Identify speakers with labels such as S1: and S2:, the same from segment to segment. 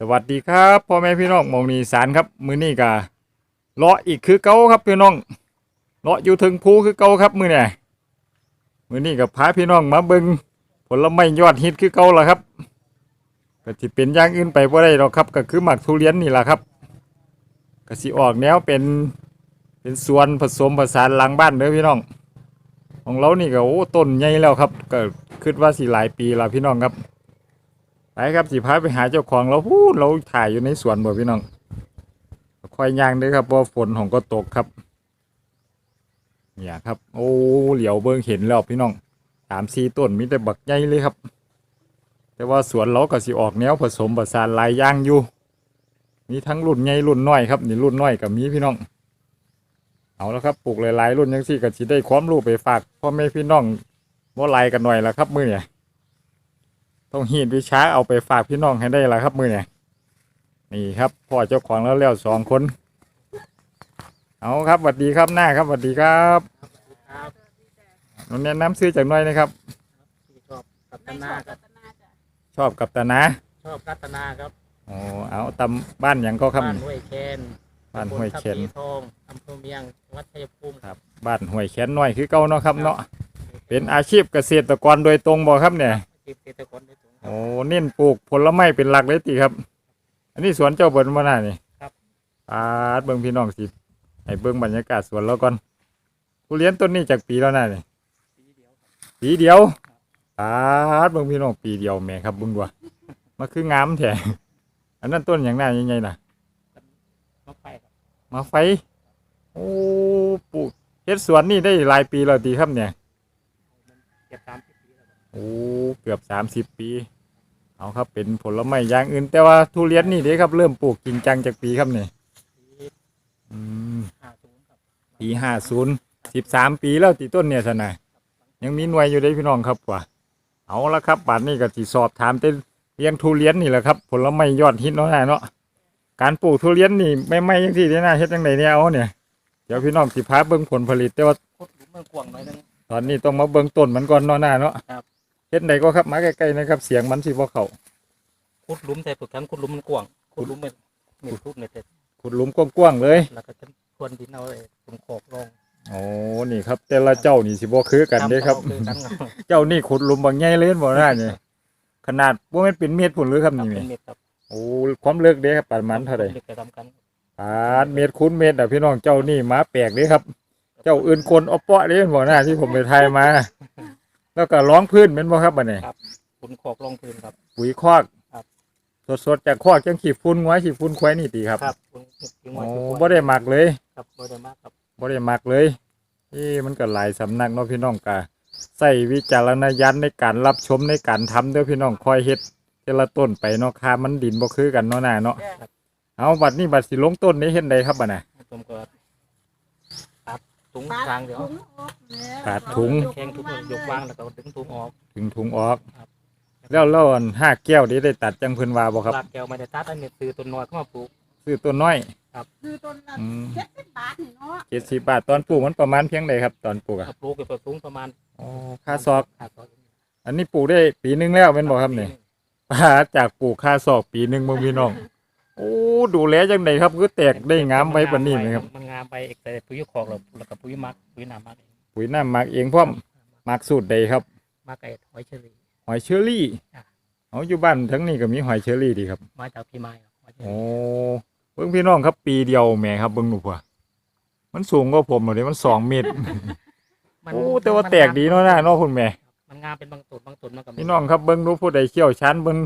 S1: สวัสดีครับพ่อแม่พี่น้องมองนีสารครับ มือนี้กะเลาะอีกคือเก่าครับพี่น้องเลาะอยู่ถึงภูคือเก่าครับ มือเนี่ยมือนี้กับพาพี่น้องมาเบิงผลไม้ยอดฮิตคือเก่าละครับก็สิเป็นอย่างอื่นไปบ่ได้หรอกครับ ก็คือหมักทุเรียนนี่แหละครับก็สิออกแนวเป็นเป็นสวนผสมผสานหลังบ้านเด้อพี่น้อง ของเรานี่ก็โอ้ต้นใหญ่แล้วครับ ก็คิดว่าสิหลายปีแล้วพี่น้องครับ ไปครับสิพาไปหาเจ้าของเราพูดเราถ่ายอยู่ในสวนบ่พี่น้องคอยย่างด้วยครับเพราะฝนของก็ตกครับเนี่ยครับ โอ้เหลียวเบิ่งเห็นแล้วพี่น้องสามสี่ต้นมีแต่บักใหญ่เลยครับ แต่ว่าสวนเราก็สิออกแนวผสมผสานลายย่างอยู่ มีทั้งรุ่นใหญ่รุ่นน้อยครับนี่รุ่นน้อยกับมีพี่น้อง เอาแล้วครับปลูกหลายๆรุ่นยังสี่ก็สิได้ความรู้ไปฝากพ่อแม่พี่น้องบ่ไลายกันหน่อยละครับมือเนี่ย ต้องหีดวิชาเอาไปฝากพี่น้องให้ได้ละครับมือเนี่ยนี่ครับพ่อเจ้าของแล้วแล้วสองคน เอาครับสวัสดีครับหน้าครับสวัสดีครับ
S2: ครับ
S1: หนูแนะนำซื้อจากหน้อยนะครับ
S2: ที่ชอบกัต
S3: ไม่ช
S2: นา
S3: อบ
S2: ค
S3: กั
S2: รับ
S3: ตนาจ้ะ
S1: ชอบกับตานะ
S2: ชอบกัตนาครับ
S1: โอ้เอาตำบ้านหยังก็ครับ
S2: บ้านห้วยแคน
S1: บ้านห้วยแคน
S2: ตำบลทับปีทองอำเภอเมียงจังหวัดชัยภูมิ
S1: ครับบ้านห้วยแขนน้อยคือเก่าเนาะครับเนาะเป็นอาชีพเกษตรกรโดยตรงบ่ครับเนี่ย
S2: จีบเกษตรกร โดยตรงครับ
S1: โอ้เน้นปลูกผลไม้เป็นหลักเลยติครับ อันนี้สวนเจ้าเบิร์นมาหน้านี่
S2: ครับ
S1: อาดเบิ่งพี่น้องสิให้เบิ่งบรรยากาศสวนแล้วก่อนทุเรียนต้นนี้จากปีแล้วหน้านี่
S2: ปีเดียวครับ
S1: ปีเดียวอาดเบิ่งพี่น้องปีเดียวแหม่ครับเบิ่งดูว่ามันคืองามแท้อันนั้นต้นอย่างหน้าใหญ่ๆน่ะ
S2: มะไฟครับ
S1: มาไฟ โอ้ปลูกเฮ็ดสวนนี่ได้หลายปีแล้วตีครับเนี่ย
S2: เก็บสามสิบปีแล้วครับ
S1: โอ้เกือบสามสิบปี เอาครับเป็นผลไม้อย่างอื่น แต่ว่าทุเรียนนี่เด้ครับ เริ่มปลูกจริงจังจากปีครับเนี่ย
S2: ปี
S1: อืม
S2: ห้าศูนย์ครับ
S1: ปีห้าศูนย์สิบสามปีแล้วตีต้นเนี่ยสนะยังมีหน่วยอยู่ได้พี่น้องครับว่าเอาละครับบัดนี้ก็สิสอบถามแต่เลี้ยงทุเรียนนี่แหละครับ ผลไม้ยอดฮิตเนาะนะเนาะการปลูกทุเรียนนี่ไม่ไม่ยังที่นี่นะเฮ็ดจังไดเนี่ยเอาเนี่ยเดี๋ยวพี่น้องสิพาเบิ่งผลผลิตแต่ว่า
S2: คุดหลุมมันกว้างหน่อยนึง
S1: ตอนนี้ต้องมาเบิ่งต้นมันก่อนเนาะหน้าเนาะ
S2: ครับ
S1: เฮ็ดไหนก็ครับมาใกล้ๆนะครับ เสียงมันสิบ่เข้า
S2: คุดหลุมใส่ฝึกทั้งคุดหลุมมันกว้างคุดหลุมมันมีทุบในเต็ด
S1: ขุดหลุมกว้างๆเลย
S2: แล้วก็จะทวนดินเอาเลยตรงขอบรอง
S1: โอ้นี่ครับ แต่ละเจ้านี่สิบ่คือกันเด้ครับ
S2: คือกันครับ
S1: เจ้านี่ขุดหลุมบางใหญ่เลยเห็นบ่หน้านี่ขนาดบ่แม่นเป็นเม็ดพุ่นหรือครับ
S2: ครับ
S1: นี่
S2: เป็
S1: แม่
S2: นเม็ดครับ
S1: โอ้ความลึกเด้ครับประมาณเท่าใด
S2: เม็ดจะทำกัน
S1: ปานเม็ดคูณเม็ดอะพี่น้องเจ้านี่มาแปลกเด้ครับ เจ้าอื่นคนเอาเปาะเด้เห็นบ่หน้าที่ผมไปทายมา แล้วก็ร้องพื้นแม่นบ่ครับบัดนี้
S2: ขุนขอบรองพื้นครับ
S1: ปุ๋ยคอก
S2: ครับ
S1: สดๆจากคอกจังขี้ฝุ่นงวยขี้ฝุ่นควายนี่ติครับ
S2: ครับขุนขุนหัว
S1: โอ้
S2: ขุนหัว
S1: บ่ได้หมักเลย
S2: ครับบ่ได้มากครับ
S1: บ่ได้มักเลยเอ้มันก็หลายสำนักเนาะพี่น้องกะใส่วิจารณญาณในการรับชมในการทำเด้อพี่น้องคอยเฮ็ดแต่ละต้นไปเนาะค่ามันดินบ่คือกันเนาะน่าเนาะเอาบัดนี้บัดสิลงต้นนี้เฮ็ดใดครับบัดน่ะ
S2: ผมก็ตัด ถุงทางเดี๋ยว
S3: ถุงออกแล้ว
S1: ตัดถุง
S2: แข้งทุกยกวางแล้วก็ดึงถุงออก
S1: ถึงถุงออก
S2: ครับ
S1: แล้วแล้วอันห้าแก้วนี้ได้ตัดจังเพิ่นว่าบ่ครับ
S2: ลากแก้วไม่ได้ตัดอันนี้คือต้นน้อยเข้ามาปลูก
S1: ซื้อต้นน้อย
S3: คือต้นละ
S1: อืม
S3: เจ็ดสิบบาทนี่เนาะ
S1: 70บาทตอนปลูกมันประมาณเพียงใดครับ ตอนปลูกอะ
S2: เอาปลูกกับถุงประมาณ
S1: อ๋อค่าซอก
S2: ค่าซอก
S1: อันนี้ปลูกได้ปีหนึงแล้วแม่นบ่ครับนี่ปาดจากปลูกค่าซอกปีหนึงบ่พี่น้อง โอ้ดูแลจังไดครับคือแตกได้งามไว้ปานนี้ไหมครับ
S2: มันงามไปเอกแต่ปุ๋ยคอกเราแล้วก็ปุ๋ยหมักปุ๋ยน้ำหมักเอง
S1: ปุ๋ยน้ำหมักเองพร้อมหมักสูตรใดครับ
S2: หมักไอ้หอยเชอรี่
S1: หอยเชอรี่
S2: จ้ะ
S1: เอาอยู่บ้านทั้งนี้ก็มีหอยเชอรี่ดีครับ
S2: มาจากพี่ไม้ครับหอยเชอ
S1: โอ้
S2: รี่
S1: เบิ่งพี่น้องครับปีเดียวแหม่ครับเบิ่งหนูกว่ามันสูงกว่าผมหน่อยเด้มันสองเมตร
S2: มัน
S1: โอ้แต่ว่าแตกดีเนาะนะเนาะคุณแม่
S2: มันงามเป็นบางต้นบางต้นมันก็ไม่
S1: พี่น้องครับเบิ่งดูผู้ใดเชี่ยวชาญเบิ่ง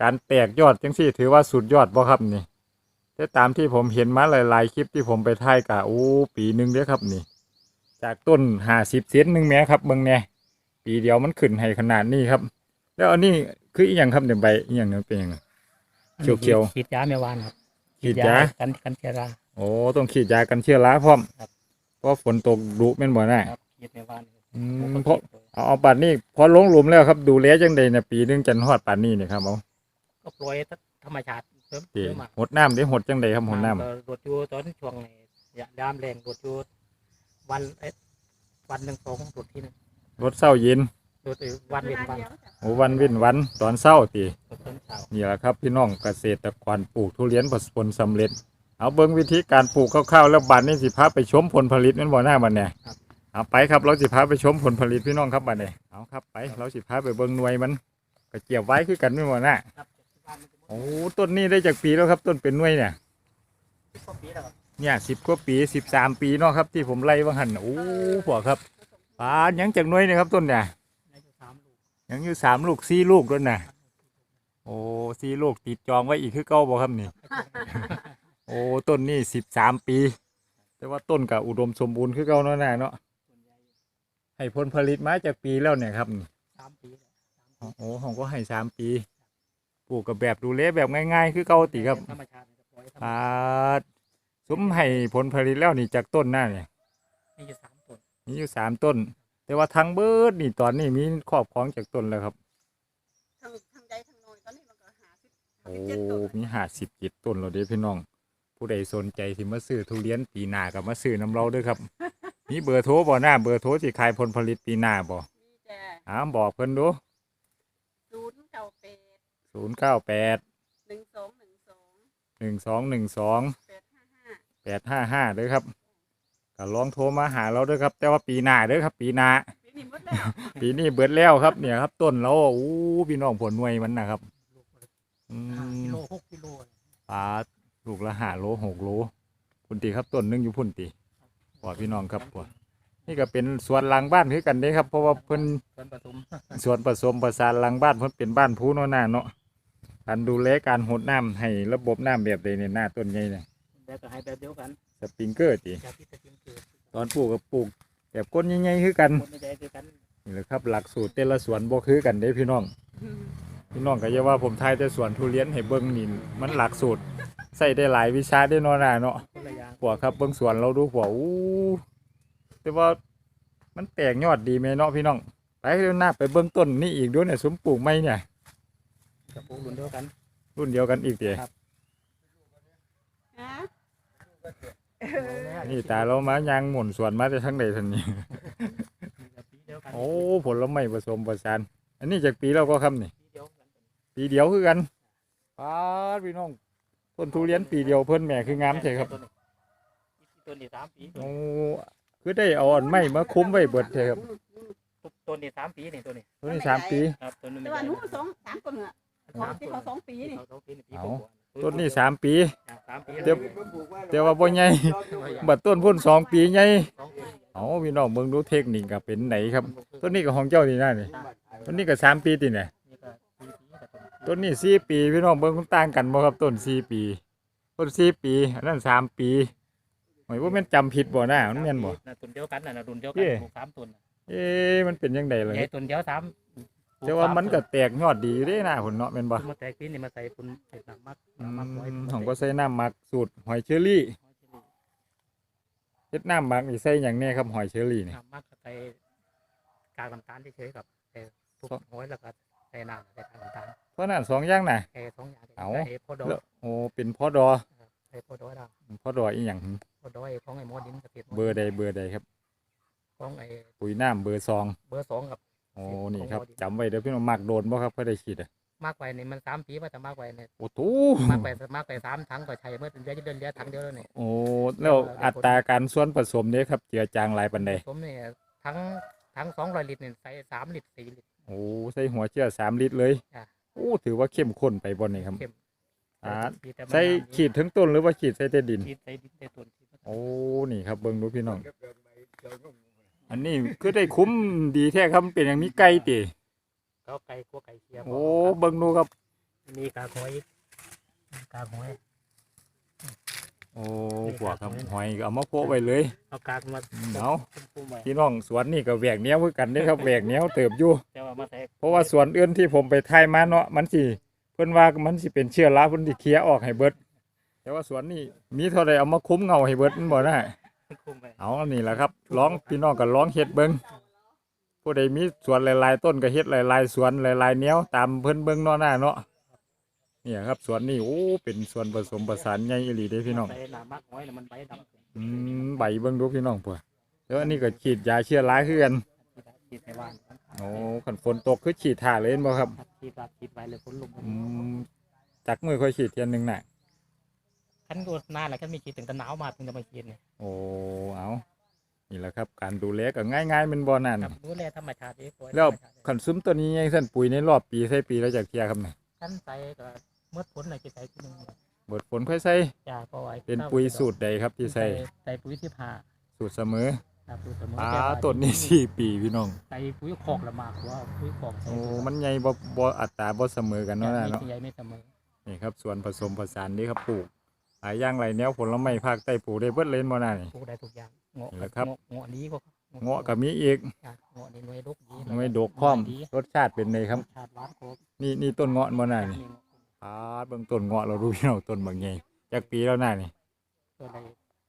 S1: การแตกยอดจังซี่ ถือว่าสุดยอดบ่ครับนี่แต่ตามที่ผมเห็นมาหลาย ๆ คลิปที่ผมไปถ่ายกะโอ้ปีหนึงเด้อครับนี่ จากต้น50เซนหนึงแหม่ครับเบิ่งแหน่ปีเดียวมันขึ้นให้ขนาดนี้ครับ แล้วอันนี้คืออีหยังครับเนี่ยใบอีหยังเนี่ยเป็นหยังไงเขียวๆ
S2: ฉีดยาไม่หวานครับ
S1: ฉีดยา
S2: กันกันเชื้อรา
S1: โอ้ต้องฉีดยากันเชื้อราพร้อม
S2: ครับ
S1: เพราะฝนตกดุแม่นบ่น่ะ
S2: ครับฉีดไม่หวาน
S1: อื
S2: ผม
S1: ม
S2: ก็
S1: เพราะ
S2: ฉีดเลย
S1: เอาเอาปัดนี้พอลงหลุมแล้วครับ ดูแลจังใดเนี่ยปีหนึงจันฮอดปัดนี้เนี่ยครับเอา
S2: ก็ปล่อยธรรมชาติเพิ่ม
S1: เดี๋ยว
S2: เพิ่มมา
S1: หดน้ำได้หดจังใดครับหดน้
S2: ก็รดอยู่ตอนช่วงนี้ยามแรงรดอยู่วันเอ๊ะวันหนึ่งสองรดที่หนึ่งำ
S1: รดเศร้าเย็น
S2: ดูดวันเว้นวัน
S1: โอ้วันเว้นวันตอนเช้าติ
S2: ตอนเช้า
S1: นี่แหละครับ พี่น้องเกษตรกรปลูกทุเรียนผลสำเร็จ เอาเบิ่งวิธีการปลูกคร่าวๆแล้วบัดนี้สิพาไปชมผลผลิตแมันบ่หน้าบัดเนี่ยเอาไปครับเราสิพาไปชมผลผลิตพี่น้องครับบัดเนี่ยเอาครับไปเราสิพาไปเบิ่งหน่วยมันก็เกี่ยวไว้คือกันไม่นบ่หน้า
S2: ครับ
S1: อ้ต้นนี้ได้จากปีแล้วครับ ต้นเป็นหน่วยเนี่ย
S2: สิบกว่าปีแล้วครับ
S1: เนี่ยสิบกว่าปีสิบสามปีเนาะครับ ที่ผมไล่ว่าหันโอ้พวกครับปาดยังจากหน่วยเนี่ยครับ ต้นเนี่ย
S2: อายุสามลูก
S1: ยังอยู่สามลูกสี่ลูกด้วยนะโอ้สี่ลูกติดจองไว้อีกคือเก้าบ่ครับนี่ โอ้ต้นนี่สิบสามปี แต่ว่าต้นกับอุดมสมบูรณ์คือเก่าเนาะนะเนาะ
S2: ส่วนใหญ่
S1: ให้ผลผลิตมาจากปีแล้วเนี่ยครับนี่
S2: สามปีแล้วสามปี
S1: โอ้ผมก็ให้สามปี ปลูกกับแบบดูแลแบบง่ายๆ คือเก่าติครับ
S2: ธรรมชาติจะปล่อยธรรม
S1: ปา
S2: ชาติ
S1: ดซุ้มให้ผลผลิตแล้วนี่จากต้นหน้าเนี่ย
S2: มีอยู่สามต้น
S1: มีอยู่สามต้น แต่ว่าทั้งเบิดนี่ตอนนี้มีครอบครองจากต้นแล้วครับ
S3: ทางทางใดทางโน้นตอนนี้มันก็หาสิบ
S1: โอ้
S3: เจ็ดต้น
S1: มีห้าสิบเจ็ดต้นแล้วเด้พี่น้อง ผู้ใดสนใจที่มาซื้อทุเรียนปีหน้ากับมาซื้อน้ำเราเด้วยครับ มีเบอร์โทรบ่หน้าเบอร์โทรที่ขายผลผลิตปีหน้าบ่
S3: มีแต่
S1: อ้ามบอกเพิ่นดู
S3: ศูนย์เก้าแปด
S1: ศูนย์เก้าแปด
S3: หนึ่งสองหนึ่งสอง
S1: หนึ่งสองหนึ่งสอง
S3: แปดห้าห้า
S1: แปดห้าห้าเด้อครับก็ลองโทรมาหาเราเด้อครับ แต่ว่าปีหน้าเด้อครับ ปีหน้า
S3: ปีนี้หมดแล้ว
S1: ปีนี้เบิดแล้วครับ เนี่ยครับ ต้นเราอู้พี่น้องผลหน่วยมันนะครับ
S2: ลูกละ
S1: อื
S2: ห้ากิ
S1: ม
S2: โลหกกิโล
S1: ปลาลูกละห้าโลหกโลพุ่นตีครับต้นหนึงอยู่พุ่นตีปอพี่น้องครับปอนี่ก็เป็นสวนหลังบ้านคือกันเด้ครับ เพราะว่าเพิ่น
S2: ส่วนผสม
S1: สวนผสมประสานหลังบ้านเพิ่นเป็นบ้านผู้เนาะหน้าเนาะ การดูแลการหดน้ำให้ระบบน้ำแบบใดเนี่ยหน้าต้นใหญ่เนี่ย
S2: แล้วก็ให้แบบเดียวกัน
S1: สปริงเกอร์ติ
S2: จากที่ตะกินเกิด
S1: ตอนปลูกก็ปลูกแบบก้นใหญ่ๆคือกัน
S2: คนไม่ใจคือกัน
S1: นี่แหละครับ หลักสูตรแต่ละสวนบ่คือกันเด้พี่น้อง พี่น้องก็อย่าว่าผมทายแต่สวนทุเรียนให้เบิ่งนี่มันหลักสูตรใส่ได้หลายวิชาได้เนาะหน้าเนาะ
S2: คนละอย่าง
S1: พวกครับเบิ่งสวนเราดูพวกอู้แต่ว่ามันแตกยอดดีไหมเนาะพี่น้อง ไปเดี๋ยวหน้าไปเบิ่งต้นนี่อีกด้วยเนี่ยสมปลูกไม้เนี่ย
S2: กับปลูกรุ่นเดียวกัน
S1: รุ่นเดียวกันอีกเดีย
S2: ครับ
S3: ฮะ
S1: นี่ตาเรามายางหมุนสวนมาแต่ทั้งใดทั้งนี้
S2: กับปีเดียวกัน
S1: โอ้ผลไม้ผสมผสานอันนี้จากปีเราก็ครับนี่
S2: ปีเดียวกัน
S1: ปีเดียวคือกันป้าดพี่น้องต้นทุเรียนปีเดียวเพิ่นแหม่คืองามใช่ครับ
S2: ต้นนี้สามปี
S1: โอ้คือได้เอาอันไม้มาคุ้มไว้เบิดใช่ครับ
S2: ต้นนี้สามปีนี่ต้นนี้
S1: ต้นนี้สามปี
S2: ครับต้นนี้
S3: แต่
S2: ไม่
S3: ว่า
S2: ใหญ่
S3: หนูสองสามคนเหรอ ของที่เขาสองปีนี่
S2: เขาสองปีนี่ปี
S1: เอา
S2: กว่าๆ
S1: ต้นนี้สามปี
S2: อ่าสามปี
S1: เดี๋ยว แต่ว่าบ่ใหญ่บัดต้นพุ่นสองปีใหญ่
S2: สองปี
S1: เอาพี่น้องเบิ่งดูเทคนิคก็เป็นไหนครับ ต้นนี้ก็ของเจ้านี่นะนี่ต้นนี้ก็สามปีติเนี่ย
S2: นี่ก็ปีปีกับต้น
S1: ต้นนี้สี่ปีพี่น้องเบิ่งมันต่างกันบ่ครับต้นสี่ปี ต้นสี่ปีอันนั้นสามปีหมายว่าแม่นจำผิดบ่นะมันแม่นบ่
S2: น่ะต้นเดียวกันน่ะนะรุ่นเดียวกั
S1: เย้
S2: นปลูกสามต้นน่ะ
S1: เอ๊ะมันเป็นยังไงล่ะ
S2: ใหญ่ต้นเดียวสามปลู
S1: แต่ว่า
S2: ส
S1: มันก็
S2: ต้
S1: แตกยอดดีอยู่เด้นะผลเนาะแม่นบ่
S2: มาแตกปีนี่มาใส่คุณใส่น้ำมัก
S1: อื
S2: น้ำมักไว้
S1: มผมก็ใส่น้ำหมักสูตรหอยเชอรี่เฮ็ดน้ำหมักนี่ใส่หยังแน่ครับหอยเชอรี่นี่
S2: น้ำมักก็ใส่กากน้ำตาลเฉยๆกับใส่ทุก
S1: สอง
S2: ห้อยแล้วก็ใส่น้ำใส่กากน้ำตาล
S1: เพราะนั้นสองอย่างน่ะ
S2: ใส่สองอย่าง
S1: เอา
S2: ใส่พอดอ
S1: แล้วโอ้เป็นพอดอ
S2: ใส่พอดอดาว
S1: พอดออีหยัง
S2: พอดอยของไอ้หมอดินกับเพชร
S1: เบอร์ใดเบอร์ใดครับ
S2: ของไอ้
S1: ปุ๋ยน้ำเบอร์ซอง
S2: เบอร์สองกับ
S1: โอ้นี่ครับจำไว้เด้อพี่น้องหมักโดนบ่ครับเพื่อได้ฉีดอะ
S2: มากไปนี่มันสามปีว่าจะมากไปเนี่ย
S1: โอ้โห
S2: มากไปมากไปสามถังก็ใช้เมื่อเดือนเดือนเดือนถังเดียวแล้วเนี่ย
S1: โอ้แล้วอัตราการส่วนผสมเนี่ยครับเจือจางหลายปันใด
S2: ผมเนี่ยทั้งทั้งสองร้อยลิตรเนี่ยใส่สามลิตรสี่ลิตร
S1: โอ้ใส่หัวเจือสามลิตรเลย
S2: จ้ะ
S1: โอ้ถือว่าเข้มข้นไปบนนี่ครับ
S2: เข้ม
S1: อ่า
S2: มีแต่มัน
S1: ใส่ขีดถึงต้นหรือว่าขีดใส่แต่ดิน
S2: ขีดใส่ดินใส่ต้นขีด
S1: โอ้นี่ครับเบิ่งดูพี่น้อง อันนี้คือได้คุ้มดีแท้ครับเป็นอย่างมีไก่ติ
S2: เขาไก่กัวไก่เชียร์
S1: โอ้เบิ่งดูครับ
S2: มีกาหอยกาหอย
S1: โอ้พวกครับหอยก็เอามาโปะไว้เลย
S2: เอากากมา
S1: เอา
S2: คุมๆไว้
S1: พี่น้องสวนนี่ก็แหวกแนวคือกันเด้อครับแหวกแนวเติบอยู่
S2: แต่ว่ามาใส่
S1: เพราะว่าสวนอื่นที่ผมไปทายมาเนาะมันสิเพิ่นว่ามันสิเป็นเชื้อราเพิ่นสิเคลียร์ออกให้เบิด แต่ว่าสวนนี่มีเท่าใดเอามาคุ้มเงาให้เบิดมันบ่ได้
S2: คุมไว้
S1: เอาอันนี้แหละครับลองพี่น้องก็ลองเฮ็ดเบิ่งผู้ใดมีสวนหลายๆต้นก็เฮ็ดหลายๆสวนหลายๆแนวตามเพิ่นเบิ่งเนาะหน้าเนาะเนี่ยครับสวนนี่โอ้เป็นสวนผสมผสานใหญ่อีหลีเด้พี่น้อง
S2: ใส่หนามักหอยแล้วมันใบดำ
S1: อืมใบเบิ่งดูพี่น้องพุ่นแล้วอันนี้ก็ฉีดยาเชื้อราคือกัน
S2: ขฉีดในบ้าน
S1: โอ้ขันฝนตกคือฉีดถ่าเลยเห็นบ่ครับ
S2: ครับฉีดแบบฉีดไว้เลยฝนลง
S1: อืมจักมือค่อยฉีดเทียนหนึงน่ะ
S2: ขั้ นโดนนานแล้วขั้นมีฉีดถึงแตะหนาวมาถึงจะมาฉีดเนี่ย
S1: โอ้เอานี่แหละครับ การดูแลก็ง่ายๆมันบ่นั่น
S2: ครับดูแลธรรมชาติเองปล่อย
S1: แล้ว
S2: ธรรมชาติเอง
S1: ขันซุ้มตัวนี้ยังสั่นปุ๋ยในรอบปีใส่ปีแล้วจากเทียครับเนี่ย
S2: ขั้นใส่ก็เมื่อฝนอะไรจะใส่ทีหนึง
S1: เบิดฝนค่อยใส่
S2: จ้าเพราะว่า
S1: เป็นปุ๋ยสูตรใดครับที่ใส่
S2: ใส่ปุ๋ยที่ผ่า
S1: สูตรเสมอ
S2: ครับสูตรเสมอ
S1: อ่า
S2: แก้ว
S1: ต้นนี้สี่ปีพี่น้อง
S2: ใส่ปุ๋ยคอกละมากกว่าปุ๋ยคอกใส่
S1: โอ้มันใหญ่บ่บ่อัตราบ่เสมอกันเนาะ
S2: จ้
S1: นะเนาะ
S2: มีใหญ่ไม่เสมอ
S1: นี่ครับส่วนผสมผสานนี่ครับปลูก หลายอย่างหลายแนวผลไม้ภาคใต้ปลูกได้เบิดเลยบ่น่านี่
S2: ปลูกได้ทุกอย่างเงาะ
S1: นี่แหละครับ
S2: เงาะเงาะนี้ก็
S1: เงาะก็มีอีก
S2: จ้ะเงาะนี่หน่วยดกดี
S1: หน่วยดกพร้อม
S2: ดี
S1: รสชาติเป็นไงครับ
S2: ชาติหวานครบ
S1: นี่นี่ต้นเงาะบ่น่านี่
S2: นี่
S1: อ่าเบิ่งต้นเงาะเราดูพี่น้องต้นบางใหญ่จักปีแล้วน่านี่
S2: ตัวใด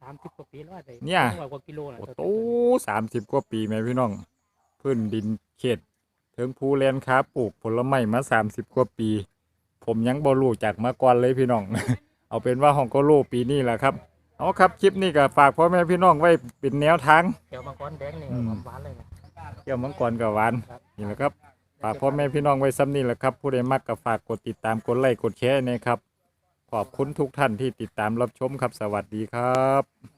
S2: สามสิบกว่าปีแล้วได้
S1: เนี่ย
S2: ร้อยกว่ากิโลน่ะ
S1: โอ้
S2: ตัว
S1: โตสามสิบกว่าปีแม่พี่น้อง พื้นดินเขตถึงภูแลนค้าปลูกผลไม้มาสามสิบกว่าปี ผมยังบ่รู้จักมาก่อนเลยพี่น้อง เอาเป็นว่าห้องก็รู้ปีนี้แหละครับเอาครับคลิปนี้ก็ฝากพ่อแม่พี่น้องไว้เป็นแนวทาง
S2: เกี่ยวมังกรแดงนี่
S1: อืม
S2: หวานๆเลยนะ
S1: เกี่ยวมังกรกับหวาน
S2: ครับ
S1: นี่แหละครับฝากพ่อแม่พี่น้องไว้ซ้ำนี่แหละครับผู้ใดมักก็ฝากกดติดตามกดไลค์กดแชร์นะครับขอบคุณทุกท่านที่ติดตามรับชมครับสวัสดีครับ